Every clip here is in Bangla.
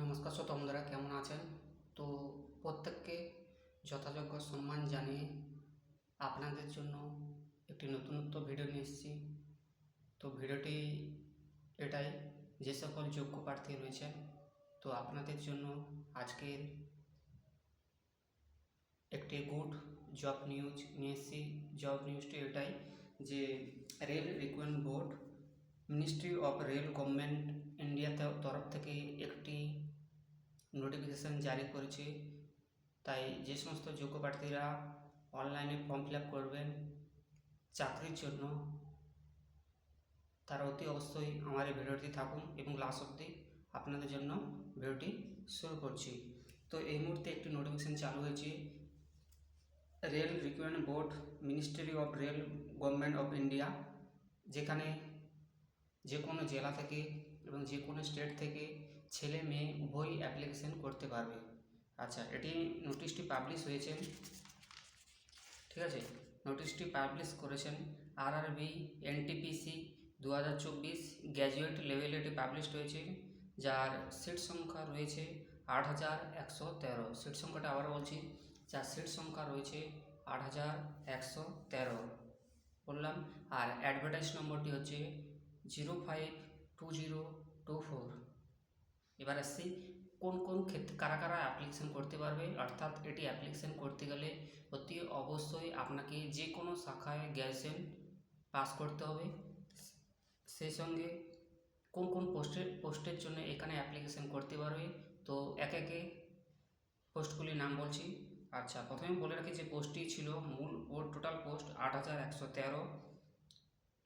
নমস্কার শ্রোতা বন্ধুরা কেমন আছেন? তো প্রত্যেককে যথাযোগ্য সম্মান জানিয়ে আপনাদের জন্য একটি নতুনত্ব ভিডিও নিয়ে এসেছি। তো ভিডিওটি এটাই, যে সকল যোগ্য প্রার্থী রয়েছেন, তো আপনাদের জন্য আজকের একটি গুড জব নিউজ নিয়ে এসেছি। জব নিউজটি এটাই যে rail recruitment board, ministry of rail government India তরফ থেকে একটি নোটিফিকেশান জারি করেছে। তাই যে সমস্ত যোগ্য প্রার্থীরা অনলাইনে ফর্ম ফিল করবেন চাকরির জন্য, তারা অতি অবশ্যই আমার এই ভিডিওটি থাকুন এবং লাস্ট অবধি আপনাদের জন্য ভিডিওটি শুরু করছি। তো এই মুহূর্তে একটি নোটিফিকেশান চালু হয়েছে। Rail recruitment board ministry of rail government of India যেখানে যে কোনো জেলা থেকে এবং যে কোনো স্টেট থেকে ছেলে মেয়ে উভয়ই অ্যাপ্লিকেশন করতে পারবে। আচ্ছা এটি নোটিশটি পাবলিশ হয়েছে ঠিক আছে? নোটিশটি পাবলিশ করেছেন আর আর বি এনটিপিসি দু হাজার চব্বিশ গ্র্যাজুয়েট লেভেলে এটি পাবলিশড হয়েছে, যার সিট সংখ্যা রয়েছে আট হাজার একশো তেরো। সিট সংখ্যাটা আবার বলছি, যার সিট সংখ্যা রয়েছে আট হাজার একশো তেরো। বললাম, আর অ্যাডভার্টাইজ নম্বরটি হচ্ছে zero five two zero two four. এবার আসছি কোন কোন ক্ষেত্রে, কারা কারা অ্যাপ্লিকেশন করতে পারবে? অর্থাৎ এটি অ্যাপ্লিকেশন করতে গেলে অতি অবশ্যই আপনাকে যে কোনো শাখায় গ্র্যাজুয়েশন পাস করতে হবে। সেই সঙ্গে কোন কোন পোস্টের পোস্টের জন্য এখানে অ্যাপ্লিকেশন করতে পারবে? তো একে একে পোস্টগুলির নাম বলছি। আচ্ছা প্রথমে বলে রাখি যে পোস্টটি ছিল মূল ওর টোটাল পোস্ট আট হাজার একশো তেরো।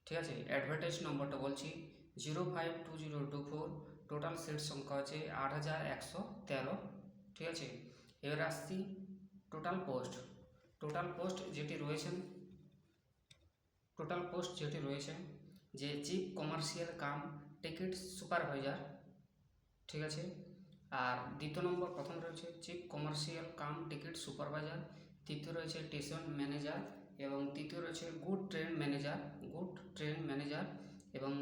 ঠিক আছে? অ্যাডভার্টাইজ নম্বরটা বলছি। Zero five two zero two four total seat সংখ্যা হচ্ছে আট হাজার একশো তেরো। ঠিক আছে? এবার আসছি টোটাল পোস্ট টোটাল পোস্ট যেটি রয়েছেন টোটাল পোস্ট যেটি রয়েছে, যে chief commercial cum ticket supervisor ঠিক আছে? আর দ্বিতীয় নম্বর প্রথম রয়েছে chief commercial cum ticket supervisor তৃতীয় রয়েছে স্টেশন ম্যানেজার এবং তৃতীয় রয়েছে good train manager good train manager এবং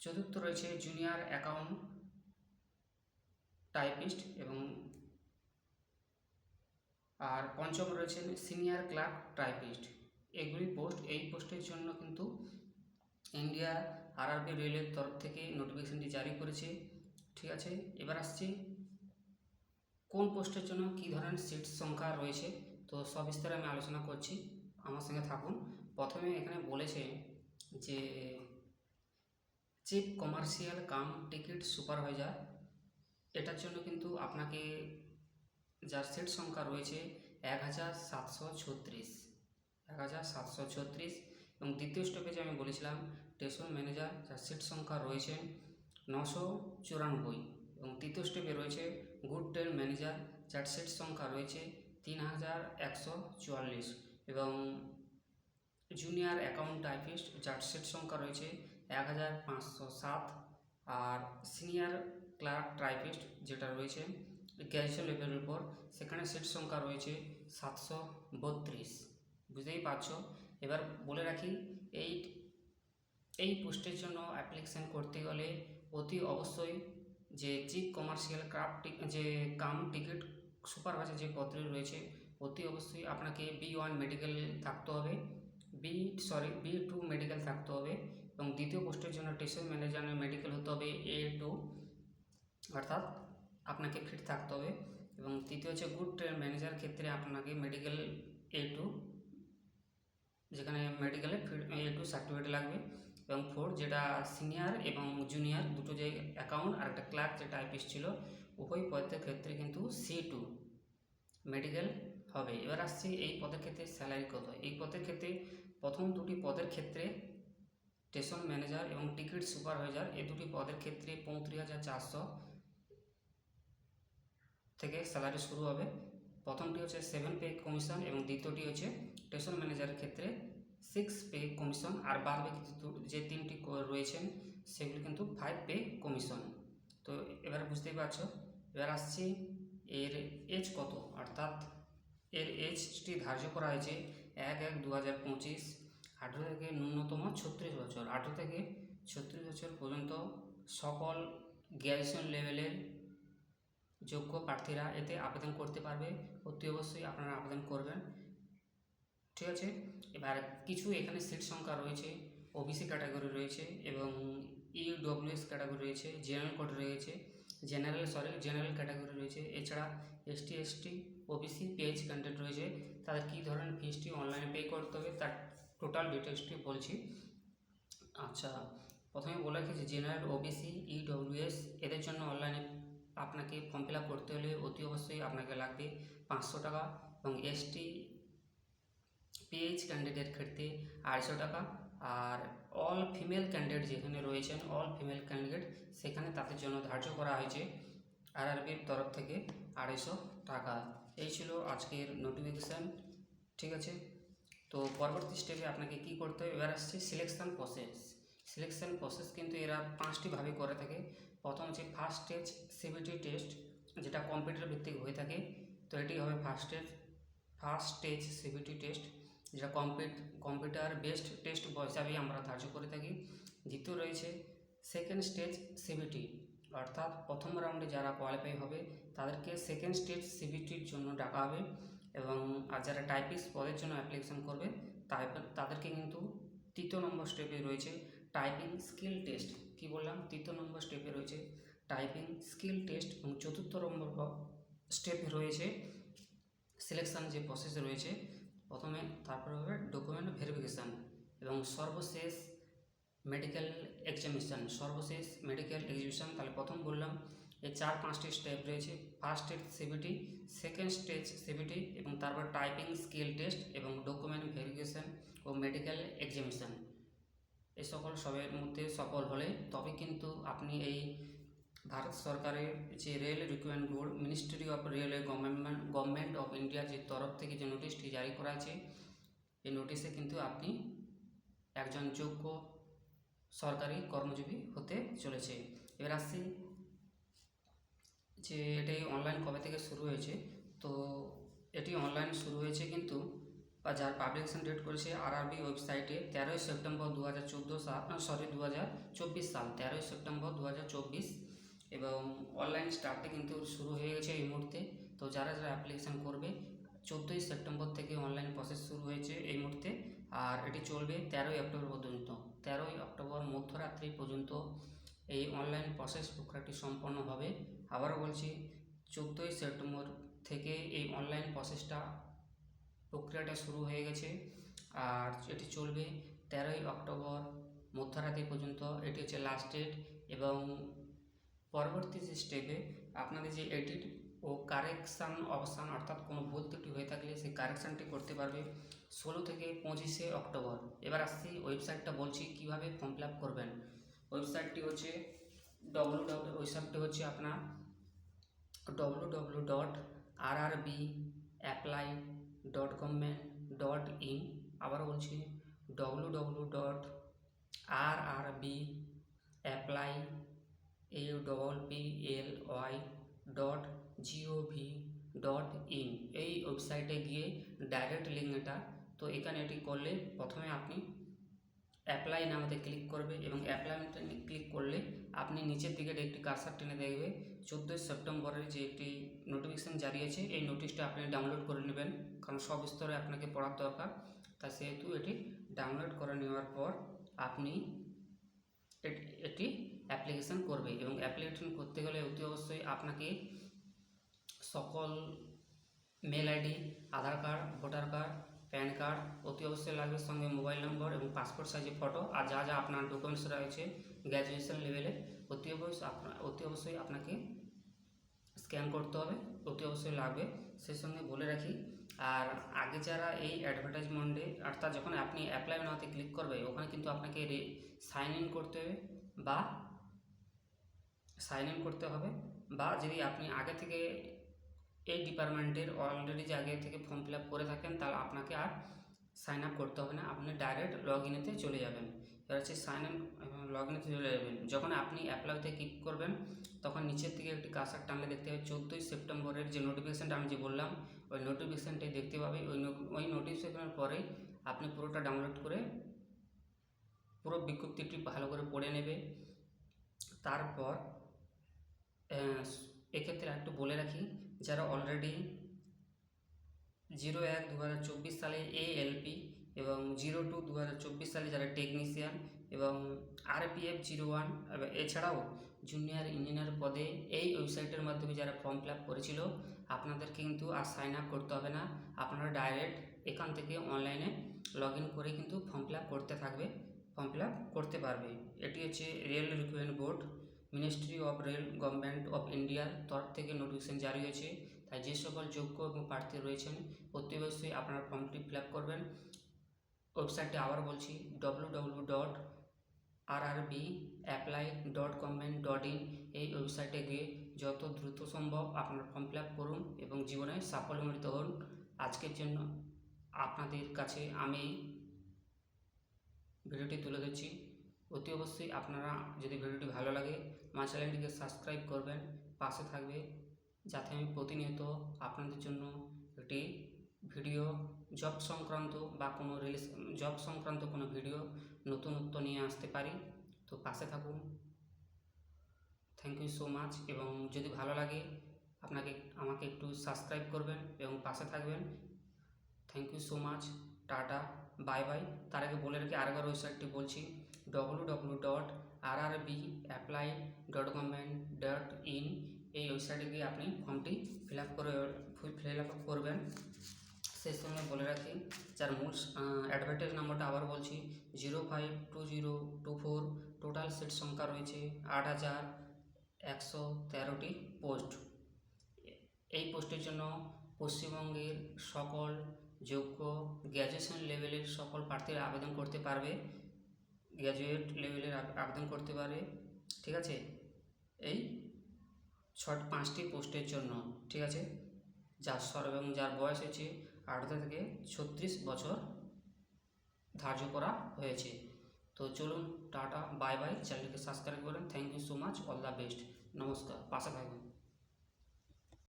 চতুর্থ রয়েছে জুনিয়র অ্যাকাউন্ট টাইপিস্ট এবং আর পঞ্চম রয়েছেন সিনিয়র ক্লার্ক টাইপিস্ট এগুলি পোস্ট এই পোস্টের জন্য কিন্তু ইন্ডিয়া আরআরবি রেলের তরফ থেকে নোটিফিকেশনটি জারি করেছে। ঠিক আছে, এবার আসছি কোন পোস্টের জন্য কী ধরনের সিট সংখ্যা রয়েছে। তো সবিস্তারে আমি আলোচনা করছি, আমার সঙ্গে থাকুন। প্রথমে এখানে বলেছে যে chief commercial cum ticket supervisor. এটার জন্য কিন্তু আপনাকে যার সিট সংখ্যা রয়েছে এক হাজার সাতশো ছত্রিশ। এক হাজার সাতশো ছত্রিশ এবং দ্বিতীয় স্টপেজে আমি বলেছিলাম, স্টেশন ম্যানেজার যার সিট সংখ্যা রয়েছে নশো চুরানব্বই এবং তৃতীয় স্টেপে রয়েছে গুড ট্রেন ম্যানেজার যার সিট সংখ্যা রয়েছে তিন হাজার একশো চুয়াল্লিশ এবং জুনিয়র অ্যাকাউন্ট টাইপিস্ট যার সিট সংখ্যা রয়েছে এক হাজার পাঁচশো সাত আর সিনিয়র ক্লার্ক টাইপিস্ট যেটা রয়েছে গ্র্যাজুয়েশন লেভেলের উপর, সেখানে সিট সংখ্যা রয়েছে সাতশো বত্রিশ। বুঝতেই পারছ? এবার বলে রাখি, এই এই পোস্টের জন্য অ্যাপ্লিকেশান করতে গেলে অতি অবশ্যই যে চিফ কমার্শিয়াল ক্রাফট যে কাম টিকিট সুপারভাইজার যে পদটি রয়েছে, অতি অবশ্যই আপনাকে বি ওয়ান মেডিকেল থাকতে হবে। B sorry B two medical থাকতে হবে। এবং দ্বিতীয় পোস্টের জন্য স্টেশন ম্যানেজারের মেডিকেল হতে হবে এ টু অর্থাৎ আপনাকে ফিট থাকতে হবে এবং তৃতীয় হচ্ছে গুড ট্রেন ম্যানেজার ক্ষেত্রে আপনাকে মেডিকেল এ টু যেখানে মেডিকেলে এ টু সার্টিফিকেট লাগবে এবং ফোর যেটা সিনিয়র এবং জুনিয়র দুটো যে অ্যাকাউন্ট আর একটা ক্লার্ক যে টাইপিস্ট ছিল, উভয় পদের ক্ষেত্রে কিন্তু সি টু মেডিকেল হবে। এবার আসছি এই পদের ক্ষেত্রে স্যালারি কত? এই পদের ক্ষেত্রে প্রথম দুটি পদের ক্ষেত্রে স্টেশন ম্যানেজার এবং টিকিট সুপারভাইজার এই দুটি পদের ক্ষেত্রে পঁয়ত্রিশ হাজার চারশো থেকে স্যালারি শুরু হবে। প্রথমটি হচ্ছে সেভেন পে কমিশন এবং দ্বিতীয়টি হচ্ছে স্টেশন ম্যানেজারের ক্ষেত্রে সিক্স পে কমিশন আর বাদ বাকি যে তিনটি রয়েছেন সেগুলি কিন্তু ফাইভ পে কমিশন তো এবার বুঝতেই পারছ, এবার আসছি এর এজ কত? অর্থাৎ এর এজটি ধার্য করা হয়েছে এক এক দু হাজার পঁচিশ আঠেরো থেকে ন্যূনতম ছত্রিশ বছর। আঠেরো থেকে ছত্রিশ বছর পর্যন্ত সকল গ্র্যাজুয়েশন লেভেলের যোগ্য প্রার্থীরা এতে আবেদন করতে পারবে। অতি অবশ্যই আপনারা আবেদন করবেন। ঠিক আছে? এবার কিছু এখানে সিট সংখ্যা রয়েছে। ওবিসি ক্যাটাগরি রয়েছে এবং ইডব্লিউএস ক্যাটাগরি রয়েছে জেনারেল কোড রয়েছে জেনারেল সরি জেনারেল ক্যাটাগরি রয়েছে। এছাড়া ST ST OBC PH candidate রয়েছে। তাদের কী ধরনের ফিসটি অনলাইনে পে করতে হবে, তার টোটাল ডিটেলসটি বলছি। আচ্ছা প্রথমে বলে রাখি যে জেনারেল ওবিসি ইডব্লিউএস এদের জন্য অনলাইনে আপনাকে ফর্ম ফিল করতে হলে অতি অবশ্যই আপনাকে লাগবে পাঁচশো টাকা এবং এসটি পিএইচ ক্যান্ডিডেট ক্ষেত্রে আড়াইশো টাকা। আর অল ফিমেল ক্যান্ডিডেট যেখানে রয়েছেন অল ফিমেল ক্যান্ডিডেট সেখানে তাদের জন্য ধার্য করা হয়েছে আরআরবির তরফ থেকে আড়াইশো টাকা। এই ছিল আজকের নোটিফিকেশান ঠিক আছে? তো পরবর্তী স্টেপে আপনাকে কি করতে হবে? এবার আসছে সিলেকশন প্রসেস সিলেকশন প্রসেস কিন্তু এরা পাঁচটি ভাবে করে থাকে। প্রথম হচ্ছে ফার্স্ট স্টেজ সিবিটি টেস্ট যেটা কম্পিউটার ভিত্তিক হয়ে থাকে। তো এটি হবে first stage first stage CBT test যেটা কম্পিউট কম্পিউটার বেসড টেস্ট হিসাবেই আমরা ধার্য করে থাকি। দ্বিতীয় রয়েছে সেকেন্ড স্টেজ সিবিটি অর্থাৎ প্রথম রাউন্ডে যারা কোয়ালিফাই হবে, তাদেরকে সেকেন্ড স্টেজ সিবিটির জন্য ডাকা হবে। এবং আর যারা টাইপিস্ট পদের জন্য অ্যাপ্লিকেশন করবে তাদেরকে কিন্তু তৃতীয় নম্বর স্টেপে রয়েছে টাইপিং স্কিল টেস্ট কি বললাম? তৃতীয় নম্বর স্টেপে রয়েছে টাইপিং স্কিল টেস্ট এবং চতুর্থ নম্বর স্টেপে রয়েছে সিলেকশান যে প্রসেস রয়েছে। প্রথমে তারপরে হবে ডকুমেন্ট ভেরিফিকেশান এবং সর্বশেষ মেডিকেল এক্সামিনেশান সর্বশেষ মেডিকেল এক্সামিনেশান তাহলে প্রথম বললাম এই চার পাঁচটি স্টেপ রয়েছে। First stage CBT second stage CBT এবং তারপর টাইপিং স্কিল টেস্ট এবং ডকুমেন্ট ভেরিফিকেশান ও মেডিকেল এক্সামিনেশান এই সকল সবের মধ্যে সফল হলে তবে কিন্তু আপনি এই ভারত সরকারের যে rail recruitment board ministry of railway government government of India যে তরফ থেকে যে নোটিশটি জারি করা আছে, এই নোটিশে কিন্তু আপনি একজন যোগ্য সরকারি কর্মজীবী হতে চলেছে। এবার আসছি যে এটি অনলাইন কবে থেকে শুরু হয়েছে, তো এটি অনলাইন শুরু হয়েছে কিন্তু, বা যার পাবলিকেশন ডেট করেছে আরআরবি ওয়েবসাইটে তেরোই সেপ্টেম্বর দু হাজার চোদ্দ সাল সরি দু হাজার চব্বিশ সাল, তেরোই সেপ্টেম্বর দু হাজার চব্বিশ। এবং অনলাইন স্টার্টে কিন্তু শুরু হয়ে গেছে এই মুহূর্তে। তো যারা যারা অ্যাপ্লিকেশান করবে, চোদ্দোই সেপ্টেম্বর থেকে অনলাইন প্রসেস শুরু হয়েছে এই মুহূর্তে। আর এটি চলবে তেরোই অক্টোবর পর্যন্ত, তেরোই অক্টোবর মধ্যরাত্রি পর্যন্ত। এই অনলাইন প্রসেস প্রক্রিয়াটি সম্পন্ন হবে। আবারও বলছি, চোদ্দোই সেপ্টেম্বর থেকে এই অনলাইন প্রসেসটা প্রক্রিয়াটা শুরু হয়ে গেছে। আর এটি চলবে তেরোই অক্টোবর মধ্যরাত্রি পর্যন্ত। এটি হচ্ছে লাস্ট ডেট এবং পরবর্তী যে স্টেপে আপনাদের যে এডিট ও কারেকশান অপশান অর্থাৎ কোনো ভুল ত্রুটি হয়ে থাকলে সেই কারেকশানটি করতে পারবে ষোলো থেকে পঁচিশে অক্টোবর। এবার আসছি ওয়েবসাইটটা বলছি কীভাবে ফর্ম ফিল করবেন। ওয়েবসাইটটি হচ্ছে ডব্লু ডব্লু ওয়েবসাইটটি হচ্ছে আপনার W W dot R R B apply dot government dot in আবার বলছি W W dot R R B apply A double P L Y dot G O V dot in এই ওয়েবসাইটে গিয়ে ডাইরেক্ট লিঙ্ক এটা, তো এখানে এটি করলে প্রথমে আপনি অ্যাপ্লাই নামাতে ক্লিক করবে এবং অ্যাপ্লাই ক্লিক করলে আপনি নিচের দিকে একটি কারসার টেনে দেখবে, চোদ্দোই সেপ্টেম্বরের যে একটি নোটিফিকেশান জারি আছে এই নোটিশটা আপনি ডাউনলোড করে নেবেন। কারণ সব স্তরে আপনাকে পড়ার দরকার। তা সেহেতু এটি ডাউনলোড করে নেওয়ার পর আপনি এটি- অ্যাপ্লিকেশান করবে এবং অ্যাপ্লিকেশন করতে গেলে অতি অবশ্যই আপনাকে সকল mail ID Aadhaar card voter card PAN card, অতি অবশ্যই লাগবে সঙ্গে মোবাইল নম্বর এবং পাসপোর্ট সাইজের ফটো আর যা যা আপনার ডকুমেন্টস রয়েছে গ্র্যাজুয়েশন লেভেলে অতি অবশ্যই আপনার অতি অবশ্যই আপনাকে স্ক্যান করতে হবে, অতি অবশ্যই লাগবে। সেই সঙ্গে বলে রাখি, আর আগে যারা এই অ্যাডভার্টাইজমেন্টে অর্থাৎ যখন আপনি অ্যাপ্লাই নাওতে ক্লিক করবে, ওখানে কিন্তু আপনাকে সাইন ইন করতে হবে বা সাইন ইন করতে হবে বা যদি আপনি আগে থেকে এই ডিপার্টমেন্টের অলরেডি যে আগে থেকে ফর্ম ফিল আপ করে থাকেন, তাহলে আপনাকে আর সাইন আপ করতে হবে না। আপনি ডাইরেক্ট লগ ইনেতে চলে যাবেন। এবার হচ্ছে সাইন ইন লগ ইনেতে চলে যাবেন। যখন আপনি অ্যাপ্লাইতে ক্লিক করবেন, তখন নিচের থেকে একটি কাসার টানলে দেখতে হবে চোদ্দোই সেপ্টেম্বরের যে নোটিফিকেশানটা আমি যে বললাম, ওই নোটিফিকেশানটাই দেখতে পাবে। ওই ওই নোটিফিকেশানের পরেই আপনি পুরোটা ডাউনলোড করে পুরো বিজ্ঞপ্তিটি ভালো করে পড়ে নেবে। তারপর এক্ষেত্রে একটু বলে রাখি যারা অলরেডি জিরো এক দু সালে এএলপি এবং জিরো টু দু হাজার চব্বিশ সালে যারা টেকনিশিয়ান এবং আরপিএফ জিরো ওয়ান এছাড়াও জুনিয়র ইঞ্জিনিয়ার পদে এই ওয়েবসাইটের মাধ্যমে যারা ফর্ম ফিল করেছিল আপনাদেরকে কিন্তু আর সাইন আপ করতে হবে না। আপনারা ডাইরেক্ট এখান থেকে অনলাইনে লগ করে কিন্তু ফর্ম ফিল করতে থাকবে ফর্ম ফিল করতে পারবে। এটি হচ্ছে rail recruitment board ministry of rail government of ইন্ডিয়ার তরফ থেকে নোটিফিকেশন জারি হয়েছে। তাই যে সকল যোগ্য এবং প্রার্থী রয়েছেন অতি অবশ্যই আপনারা ফর্মটি ফিল আপ করবেন। ওয়েবসাইটটি আবার বলছি W W dot R R B apply dot government dot in এই ওয়েবসাইটে গিয়ে যত দ্রুত সম্ভব আপনারা ফর্ম ফিল আপ করুন এবং জীবনে সাফল্যমণ্ডিত হন। আজকের জন্য আপনাদের কাছে আমি ভিডিওটি তুলে ধরছি। অতি অবশ্যই আপনারা যদি ভিডিওটি ভালো লাগে আমার চ্যানেলটিকে সাবস্ক্রাইব করবেন, পাশে থাকবে যাতে আমি প্রতিনিয়ত আপনাদের জন্য একটি ভিডিও, জব সংক্রান্ত বা কোনো রিলিজ জব সংক্রান্ত কোনো ভিডিও নতুনত্ব নিয়ে আসতে পারি। তো পাশে থাকুন। থ্যাংক ইউ সো মাচ এবং যদি ভালো লাগে আপনাকে, আমাকে একটু সাবস্ক্রাইব করবেন এবং পাশে থাকবেন। Thank you so much tata bye bye তার আগে বলে রাখি, আরেকবার ওয়েবসাইটটি বলছি। W dot R R B apply dot government dot in এই ওয়েবসাইটে গিয়ে আপনি ফর্মটি ফিল আপ করে ফিল আপ করবেন। সেই সঙ্গে বলে রাখি, যার মূল অ্যাডভার্টাইজ নাম্বারটা আবার বলছি zero five two zero two four total seat সংখ্যা রয়েছে আট হাজার একশো তেরোটি পোস্ট এই পোস্টের জন্য পশ্চিমবঙ্গের সকল যোগ্য গ্র্যাজুয়েশন লেভেলের সকল প্রার্থীরা আবেদন করতে পারবে। গ্র্যাজুয়েট লেভেলের আব- আবেদন করতে পারে, ঠিক আছে? এই ছট পাঁচটি পোস্টের জন্য, ঠিক আছে? যার সর এবং যার বয়স হচ্ছে আঠারো থেকে ছত্রিশ বছর ধার্য করা হয়েছে। তো চলুন, টাটা বাই বাই চ্যানেলকে সাবস্ক্রাইব করেন। Thank you so much all the best নমস্কার, পাশে থাকবেন।